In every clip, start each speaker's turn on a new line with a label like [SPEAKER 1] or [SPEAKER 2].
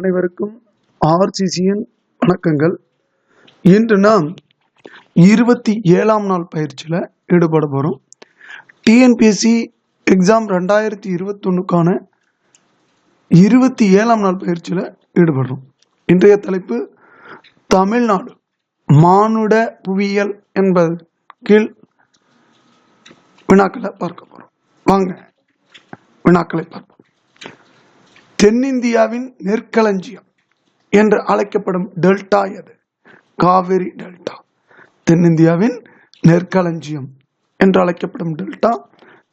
[SPEAKER 1] அனைவருக்கும் ஆர்சிசியின் வணக்கங்கள். இன்று நாம் இருபத்தி ஏழாம் நாள் பயிற்சியில் ஈடுபட போகிறோம் டிஎன்பிஎஸ்சி எக்ஸாம் ரெண்டாயிரத்தி இருபத்தொன்னுக்கான இருபத்தி ஏழாம் நாள் பயிற்சியில் ஈடுபடுறோம். இன்றைய தலைப்பு தமிழ்நாடு மானுட புவியியல் என்பது கீழ் வினாக்களை பார்க்க போகிறோம் வாங்க வினாக்களை பார்ப்போம். தென்னிந்தியாவின் நெற்களஞ்சியம் என்று அழைக்கப்படும் டெல்டா எது? காவிரி டெல்டா. தென்னிந்தியாவின் நெற்களஞ்சியம் என்று அழைக்கப்படும் டெல்டா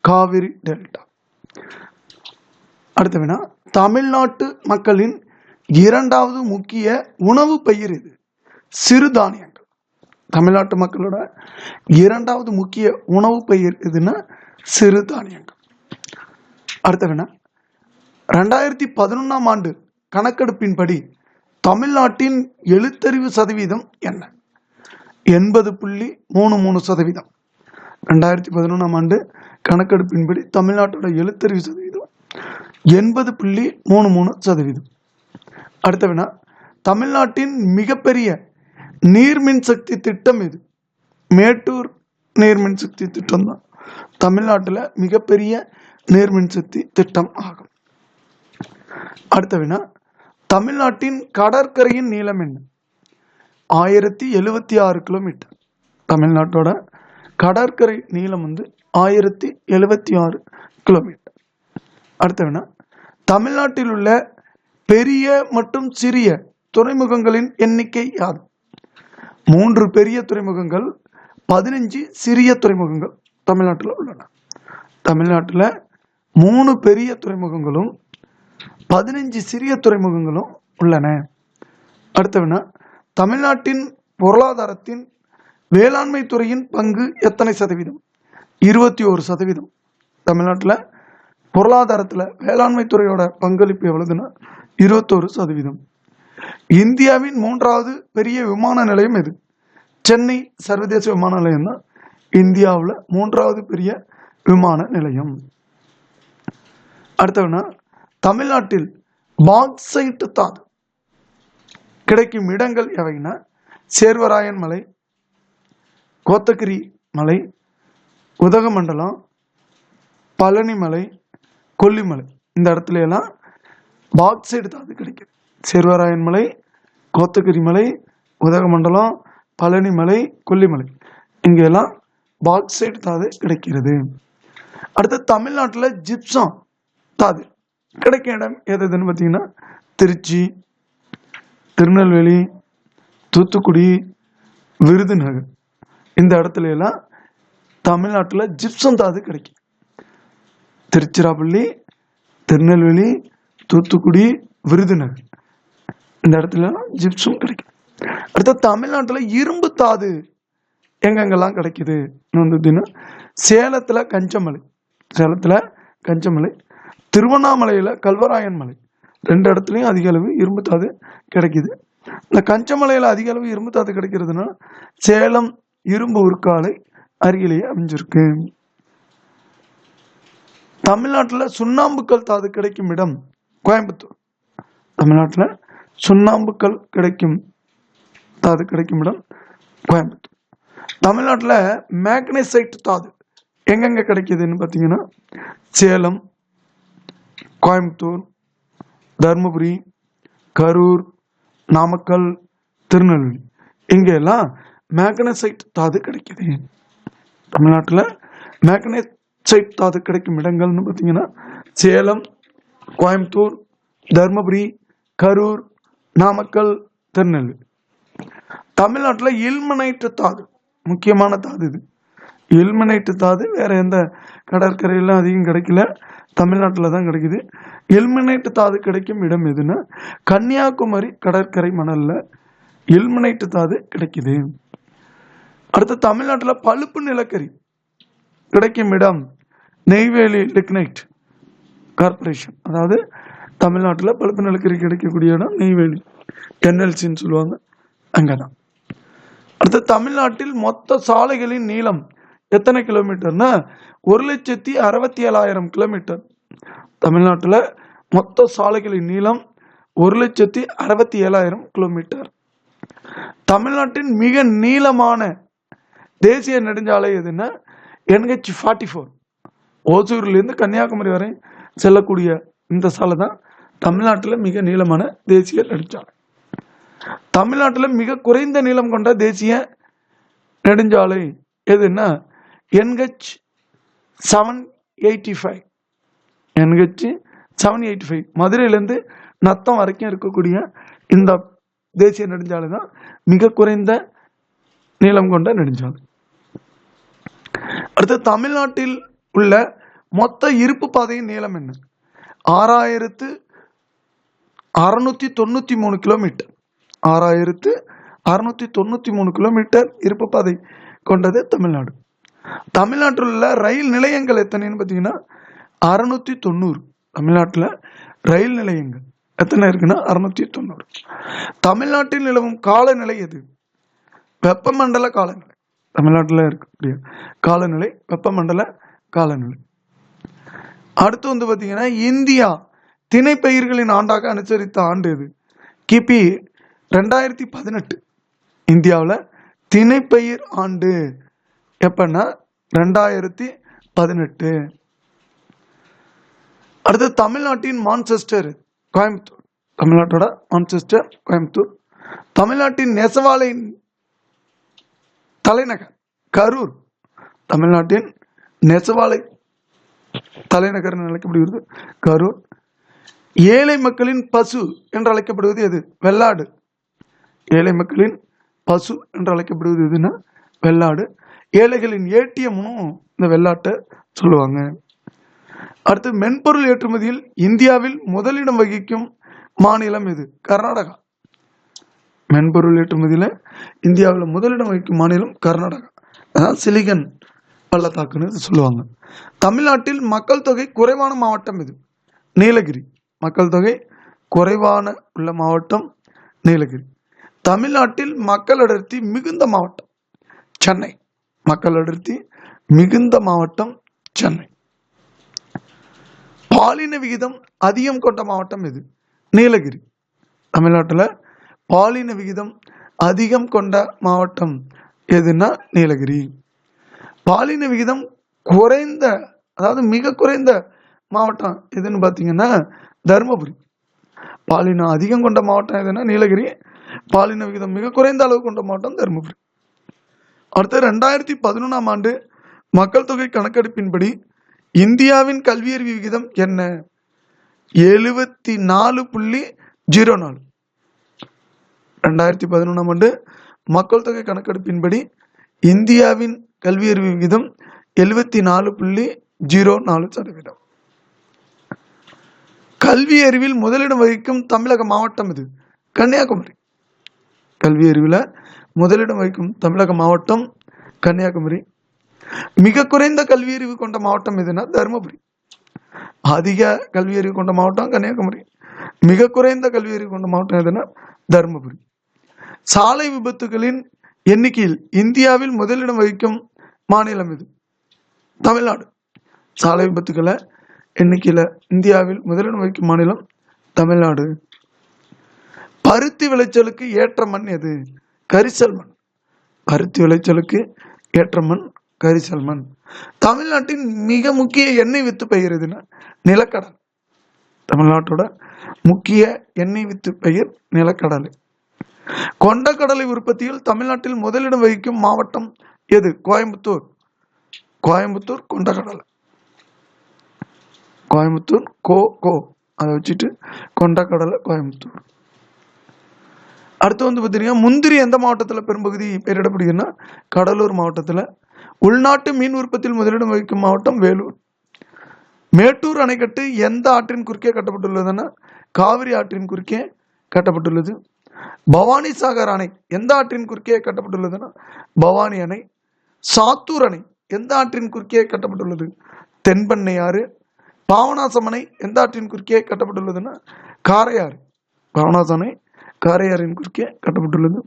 [SPEAKER 1] காவிரி டெல்டா. அடுத்த வினா தமிழ்நாட்டு மக்களின் இரண்டாவது முக்கிய உணவு பயிர் இது சிறுதானியங்கள் தமிழ்நாட்டு மக்களோட இரண்டாவது முக்கிய உணவு பயிர் எதுன்னா சிறுதானியங்கள் அடுத்த வினா ரெண்டாயிரத்தி பதினொன்றாம் ஆண்டு கணக்கெடுப்பின்படி தமிழ்நாட்டின் எழுத்தறிவு சதவீதம் என்ன? எண்பது புள்ளி மூணு மூணு சதவீதம். ரெண்டாயிரத்தி பதினொன்றாம் ஆண்டு கணக்கெடுப்பின்படி தமிழ்நாட்டோட எழுத்தறிவு சதவீதம் எண்பது புள்ளி மூணு மூணு சதவீதம். அடுத்த வினா தமிழ்நாட்டின் மிகப்பெரிய நீர்மின் சக்தி திட்டம் எது? மேட்டூர் நீர்மின் சக்தி திட்டம் தான் தமிழ்நாட்டில் மிகப்பெரிய நீர்மின் சக்தி திட்டம் ஆகும். அடுத்த வினா தமிழ்நாட்டின் கடற்கரையின் நீளம் என்ன? ஆயிரத்தி எழுவத்தி ஆறு கிலோமீட்டர் தமிழ்நாட்டோட கடற்கரை நீளம் வந்து ஆயிரத்தி எழுபத்தி ஆறு கிலோமீட்டர் அடுத்த வினா தமிழ்நாட்டில் உள்ள பெரிய மற்றும் சிறிய துறைமுகங்களின் எண்ணிக்கை யாது? மூன்று பெரிய துறைமுகங்கள் பதினஞ்சு சிறிய துறைமுகங்கள் தமிழ்நாட்டில் உள்ளன. தமிழ்நாட்டில் மூணு பெரிய துறைமுகங்களும் பதினஞ்சு சிறிய துறைமுகங்களும் உள்ளன. அடுத்த வினா தமிழ்நாட்டின் பொருளாதாரத்தின் வேளாண்மை துறையின் பங்கு எத்தனை சதவீதம்? இருபத்தி ஒரு சதவீதம். தமிழ்நாட்டில் பொருளாதாரத்தில் வேளாண்மை துறையோட பங்களிப்பு எவ்வளவுன்னா இருபத்தோரு சதவீதம். இந்தியாவின் மூன்றாவது பெரிய விமான நிலையம் எது? சென்னை சர்வதேச விமான நிலையம் தான் இந்தியாவில் மூன்றாவது பெரிய விமான நிலையம். அடுத்தவனா தமிழ்நாட்டில் பாக்சைட் தாது கிடைக்கும் இடங்கள் எவைனா சேர்வராயன் மலை கோத்தகிரி மலை உதகமண்டலம் பழனி மலை கொல்லிமலை இந்த இடத்துல எல்லாம் பாக்சைடு தாது கிடைக்குது. சேர்வராயன் மலை கோத்தகிரி மலை உதகமண்டலம் பழனி மலை கொல்லிமலை இங்கெல்லாம் பாக்சைடு தாது கிடைக்கிறது. அடுத்து தமிழ்நாட்டில் ஜிப்சம் தாது கிடைக்கும் இடம் எது எதுன்னு பார்த்தீங்கன்னா திருச்சி திருநெல்வேலி தூத்துக்குடி விருதுநகர். இந்த இடத்துல எல்லாம் தமிழ்நாட்டில் ஜிப்சம் தாது கிடைக்கும். திருச்சிராப்பள்ளி திருநெல்வேலி தூத்துக்குடி விருதுநகர். இந்த இடத்துல எல்லாம் ஜிப்சம் கிடைக்கும். அடுத்து தமிழ்நாட்டில் இரும்பு தாது எங்கெங்கெல்லாம் கிடைக்குது? வந்து சேலத்தில் கஞ்சமலை. சேலத்தில் கஞ்சமலை. திருவண்ணாமலையில் கல்வராயன் மலை. ரெண்டு இடத்துலையும் அதிக அளவு இரும்பு தாது கிடைக்குது. இந்த கஞ்சமலையில் அதிக அளவு இரும்பு தாது கிடைக்கிறதுனா சேலம் இரும்பு உருக்காலை அருகிலேயே அமைஞ்சிருக்கு. தமிழ்நாட்டில் சுண்ணாம்புக்கல் தாது கிடைக்கும் இடம் கோயம்புத்தூர். தமிழ்நாட்டில் சுண்ணாம்புக்கல் கிடைக்கும் தாது கிடைக்கும் இடம் கோயம்புத்தூர். தமிழ்நாட்டில் மேக்னசைட் தாது எங்கெங்க கிடைக்குதுன்னு பார்த்தீங்கன்னா சேலம் கோயம்புத்தூர் தருமபுரி கரூர் நாமக்கல் திருநெல்வேலி. இங்கெல்லாம் மேக்னசைட் தாது கிடைக்குது. தமிழ்நாட்டில் மேக்னசைட் தாது கிடைக்கும் இடங்கள்னு பார்த்தீங்கன்னா சேலம் கோயம்புத்தூர் தருமபுரி கரூர் நாமக்கல் திருநெல்வேலி. தமிழ்நாட்டில் இல்மனைட்டு தாது முக்கியமான தாது இது. எல்மனைட்டு தாது வேறு எந்த கடற்கரையிலும் அதிகம் கிடைக்கல. தமிழ்நாட்டில் தான் கிடைக்குது. எல்மனைட்டு தாது கிடைக்கும் இடம் எதுன்னா கன்னியாகுமரி கடற்கரை மணலில் எல்மனைட்டு தாது கிடைக்குது. அடுத்து தமிழ்நாட்டில் பழுப்பு நிலக்கரி கிடைக்கும் இடம் நெய்வேலி லிக்னைட் கார்பரேஷன் அதாவது தமிழ்நாட்டில் பழுப்பு நிலக்கரி கிடைக்கக்கூடிய இடம் நெய்வேலி. என்எல்சின்னு சொல்லுவாங்க. அங்கே தான் அடுத்து தமிழ்நாட்டில் மொத்த சாலைகளின் நீளம் எத்தனை கிலோமீட்டர்னா ஒரு லட்சத்தி அறுபத்தி ஏழாயிரம் கிலோமீட்டர். தமிழ்நாட்டில் மொத்த சாலைகளின் நீளம் ஒரு லட்சத்தி அறுபத்தி ஏழாயிரம் கிலோமீட்டர். தமிழ்நாட்டின் மிக நீளமான தேசிய நெடுஞ்சாலை எதுன்னா என்ஹெச் ஃபார்ட்டி ஃபோர். ஓசூர்லேருந்து கன்னியாகுமரி வரை செல்லக்கூடிய இந்த சாலை தான் தமிழ்நாட்டில் மிக நீளமான தேசிய நெடுஞ்சாலை. தமிழ்நாட்டில் மிக குறைந்த நீளம் கொண்ட தேசிய நெடுஞ்சாலை எதுன்னா NH seven eighty five NH seven eighty five மதுரையிலேருந்து நத்தம் வரைக்கும் இருக்கக்கூடிய இந்த தேசிய நெடுஞ்சாலை தான் மிக குறைந்த நீளம் கொண்ட நெடுஞ்சாலை. அடுத்து தமிழ்நாட்டில் உள்ள மொத்த இருப்பு பாதையின் நீளம் என்ன? ஆறாயிரத்து அறுநூத்தி தொண்ணூத்தி மூணு கிலோமீட்டர். ஆறாயிரத்து அறுநூத்தி தொண்ணூத்தி மூணு கிலோமீட்டர் இருப்பு பாதை கொண்டது தமிழ்நாடு. தமிழ்நாட்டில் உள்ள ரயில் நிலையங்கள் எத்தனைன்னு பார்த்தீங்கன்னா அறுநூத்தி தொண்ணூறு தமிழ்நாட்டில் ரயில் நிலையங்கள் எத்தனை இருக்குன்னா அறுநூத்தி தொண்ணூறு தமிழ்நாட்டில் நிலவும் காலநிலை எது? வெப்பமண்டல காலநிலை. தமிழ்நாட்டில் இருக்கக்கூடிய காலநிலை வெப்பமண்டல காலநிலை. அடுத்து வந்து பார்த்தீங்கன்னா இந்தியா திணைப்பயிர்களின் ஆண்டாக அனுசரித்த ஆண்டு எது? கிபி ரெண்டாயிரத்தி பதினெட்டு. இந்தியாவில் திணைப்பயிர் ஆண்டு. எப்பன்னா ரெண்டாயிரத்தி பதினெட்டு. அடுத்து தமிழ்நாட்டின் மான்செஸ்டர் கோயம்புத்தூர். தமிழ்நாட்டோட மான்செஸ்டர் கோயம்புத்தூர். தமிழ்நாட்டின் நெசவாலை தலைநகர் கரூர். தமிழ்நாட்டின் நெசவாலை தலைநகர் அழைக்கப்படுகிறது கரூர். ஏழை மக்களின் பசு என்று அழைக்கப்படுவது எது? வெள்ளாடு. ஏழை மக்களின் பசு என்று அழைக்கப்படுவது எதுன்னா வெள்ளாடு. ஏழைகளின் ஏடிஎம்னும் இந்த வெள்ளாட்டை சொல்லுவாங்க. அடுத்து மென்பொருள் ஏற்றுமதியில் இந்தியாவில் முதலிடம் வகிக்கும் மாநிலம் இது கர்நாடகா. மென்பொருள் ஏற்றுமதியில் இந்தியாவில் முதலிடம் வகிக்கும் மாநிலம் கர்நாடகா. அதான் சிலிகன் பள்ளத்தாக்குன்னு சொல்லுவாங்க. தமிழ்நாட்டில் மக்கள் தொகை குறைவான மாவட்டம் இது நீலகிரி. மக்கள் தொகை குறைவான உள்ள மாவட்டம் நீலகிரி. தமிழ்நாட்டில் மக்கள் அடர்த்தி மிகுந்த மாவட்டம். சென்னை மக்கள் அடர்த்தி மிகுந்த மாவட்டம் சென்னை. பாலின விகிதம் அதிகம் கொண்ட மாவட்டம் எது? நீலகிரி. தமிழ்நாட்டில் பாலின விகிதம் அதிகம் கொண்ட மாவட்டம் எதுன்னா நீலகிரி. பாலின விகிதம் குறைந்த அதாவது மிக குறைந்த மாவட்டம் எதுன்னு பார்த்தீங்கன்னா தருமபுரி. பாலினம் அதிகம் கொண்ட மாவட்டம் எதுன்னா நீலகிரி. பாலின விகிதம் மிக குறைந்த அளவு கொண்ட மாவட்டம் தருமபுரி. அடுத்து ரெண்டாயிரத்தி பதினொன்றாம் ஆண்டு மக்கள் தொகை கணக்கெடுப்பின்படி இந்தியாவின் கல்வியறிவு விகிதம் என்ன? எழுபத்தி நாலு புள்ளி ஜீரோ நாலு. ரெண்டாயிரத்தி பதினொன்றாம் ஆண்டு மக்கள் தொகை கணக்கெடுப்பின்படி இந்தியாவின் கல்வியறிவு விகிதம் எழுபத்தி நாலு புள்ளி ஜீரோ நாலு சதவீதம். கல்வி அறிவில் முதலிடம் வகிக்கும் தமிழக மாவட்டம் இது கன்னியாகுமரி. கல்வி அறிவில் முதலிடம் வகிக்கும் தமிழக மாவட்டம் கன்னியாகுமரி. மிக குறைந்த கல்வியறிவு கொண்ட மாவட்டம் எதுனா தருமபுரி. அதிக கல்வியறிவு கொண்ட மாவட்டம் கன்னியாகுமரி. மிக குறைந்த கல்வியறிவு கொண்ட மாவட்டம் எதுனா தருமபுரி. சாலை விபத்துகளின் எண்ணிக்கையில் இந்தியாவில் முதலிடம் வகிக்கும் மாநிலம் இது தமிழ்நாடு. சாலை விபத்துக்களை எண்ணிக்கையில் இந்தியாவில் முதலிடம் வகிக்கும் மாநிலம் தமிழ்நாடு. பருத்தி விளைச்சலுக்கு ஏற்ற மண் எது? கரிசல் மண். பருத்தி விளைச்சலுக்கு ஏற்ற மண் கரிசல் மண். தமிழ்நாட்டின் மிக முக்கிய எண்ணெய் வித்து பயிர் எதுன்னா நிலக்கடல். தமிழ்நாட்டோட முக்கிய எண்ணெய் வித்து பயிர் நிலக்கடலை. கொண்டக்கடலை உற்பத்தியில் தமிழ்நாட்டில் முதலிடம் வகிக்கும் மாவட்டம் எது? கோயம்புத்தூர். கோயம்புத்தூர் கொண்டக்கடலை. கோயம்புத்தூர் கோ கோ. அதை வச்சுட்டு கொண்டக்கடலை கோயம்புத்தூர். அடுத்து வந்து பார்த்தீங்கன்னா முந்திரி எந்த மாவட்டத்தில் பெரும்பகுதி பெயரிடப்படுகிறதுனா கடலூர் மாவட்டத்தில் உள்நாட்டு மீன் உற்பத்தியில் முதலிடம் வகிக்கும் மாவட்டம் வேலூர். மேட்டூர் அணைக்கட்டு எந்த ஆற்றின் குறுக்கே கட்டப்பட்டுள்ளதுன்னா காவிரி ஆற்றின் குறுக்கே கட்டப்பட்டுள்ளது. பவானி சாகர் அணை எந்த ஆற்றின் குறுக்கே கட்டப்பட்டுள்ளதுன்னா பவானி அணை. சாத்தூர் அணை எந்த ஆற்றின் குறுக்கே கட்டப்பட்டுள்ளது? தென்பெண்ணை ஆறு. பாவனாசம் அணை எந்த ஆற்றின் குறுக்கே கட்டப்பட்டுள்ளதுன்னா காரையாறு. பாவனாசம் அணை காரையாறின் குறுக்கே கட்டப்பட்டுள்ளது.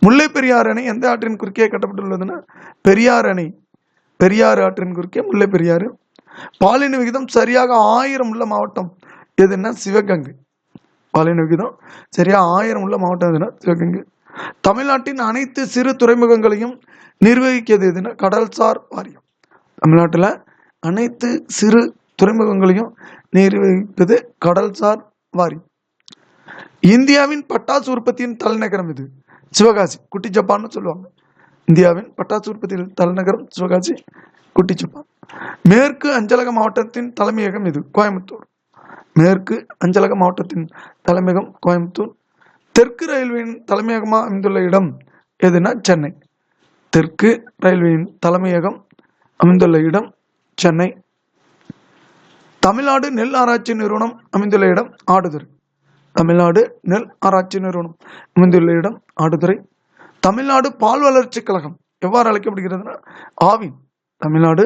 [SPEAKER 1] முல்லை பெரியார் அணை எந்த ஆற்றின் குறுக்கே கட்டப்பட்டுள்ளதுன்னா பெரியார் அணை. பெரியார் ஆற்றின் குறுக்கே முல்லை பெரியாறு. பாலின விகிதம் சரியாக ஆயிரம் உள்ள மாவட்டம் எதுன்னா சிவகங்கை. பாலின விகிதம் சரியாக ஆயிரம் உள்ள மாவட்டம் எதுனா சிவகங்கை. தமிழ்நாட்டின் அனைத்து சிறு துறைமுகங்களையும் நிர்வகிக்கிறது எதுனா கடல்சார் வாரியம். தமிழ்நாட்டில் அனைத்து சிறு துறைமுகங்களையும் நிர்வகிப்பது கடல்சார் வாரியம். இந்தியாவின் பட்டாசு உற்பத்தியின் தலைநகரம் இது. சிவகாசி குட்டி ஜப்பான்னு சொல்லுவாங்க. இந்தியாவின் பட்டாசு உற்பத்தியின் தலைநகரம் சிவகாசி குட்டி ஜப்பான். மேற்கு அஞ்சலக மாவட்டத்தின் தலைமையகம் இது கோயம்புத்தூர். மேற்கு அஞ்சலக மாவட்டத்தின் தலைமையகம் கோயம்புத்தூர். தெற்கு ரயில்வேயின் தலைமையகமாக அமைந்துள்ள இடம் எதுனா சென்னை. தெற்கு ரயில்வேயின் தலைமையகம் அமைந்துள்ள இடம் சென்னை. தமிழ்நாடு நெல் ஆராய்ச்சி நிறுவனம் அமைந்துள்ள இடம் ஆடுதுறை. தமிழ்நாடு நெல் ஆராய்ச்சி நிறுவனம் அமைந்துள்ள இடம் ஆடுதுறை. தமிழ்நாடு பால் வளர்ச்சி கழகம் எவ்வாறு அழைக்கப்படுகிறதுனா ஆவின் தமிழ்நாடு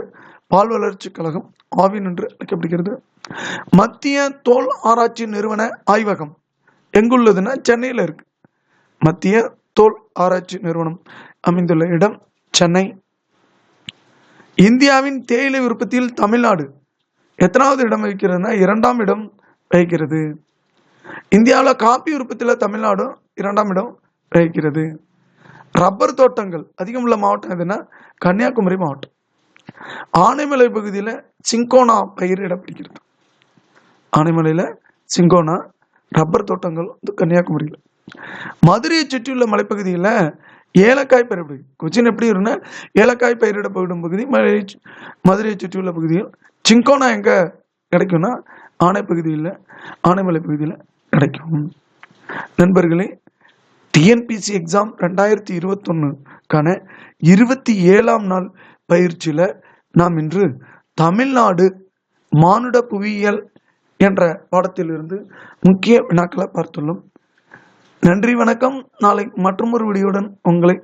[SPEAKER 1] பால் வளர்ச்சி கழகம் ஆவின் என்று அழைக்கப்படுகிறது. மத்திய தோல் ஆராய்ச்சி நிறுவன ஆய்வகம் எங்குள்ளதுன்னா சென்னையில் இருக்கு. மத்திய தோல் ஆராய்ச்சி நிறுவனம் அமைந்துள்ள இடம் சென்னை. இந்தியாவின் தேயிலை உற்பத்தியில் தமிழ்நாடு எத்தனாவது இடம் வகிக்கிறதுனா இரண்டாம் இடம் வகிக்கிறது. இந்தியாவில் காப்பி உற்பத்தியில் தமிழ்நாடும் இரண்டாம் இடம் வகிக்கிறது. ரப்பர் தோட்டங்கள் அதிகம் உள்ள மாவட்டம் எதுன்னா கன்னியாகுமரி மாவட்டம். ஆனைமலை பகுதியில் சிங்கோனா பயிரிடப்படுகிறது ஆனைமலையில் சிங்கோனா ரப்பர் தோட்டங்கள் வந்து கன்னியாகுமரியில். மதுரையை சுற்றியுள்ள மலைப்பகுதியில் ஏலக்காய் பயிரிடு கொச்சின் எப்படி இருக்குன்னா ஏலக்காய் பயிரிடப்படும் பகுதி மலை மதுரையை சுற்றியுள்ள பகுதியில் சிங்கோனா எங்கே கிடைக்கும்னா ஆனை பகுதியில் ஆனைமலை பகுதியில் கிடைக்கும். நண்பர்களே டிஎன்பிசி எக்ஸாம் ரெண்டாயிரத்தி இருபத்தொன்னுக்கான இருபத்தி ஏழாம் நாள் பயிற்சியில் நாம் இன்று தமிழ்நாடு மானுட புவியியல் என்ற பாடத்திலிருந்து முக்கிய வினாக்களை பார்த்துள்ளோம். நன்றி வணக்கம். நாளை மற்றொரு வீடியோடன் உங்களை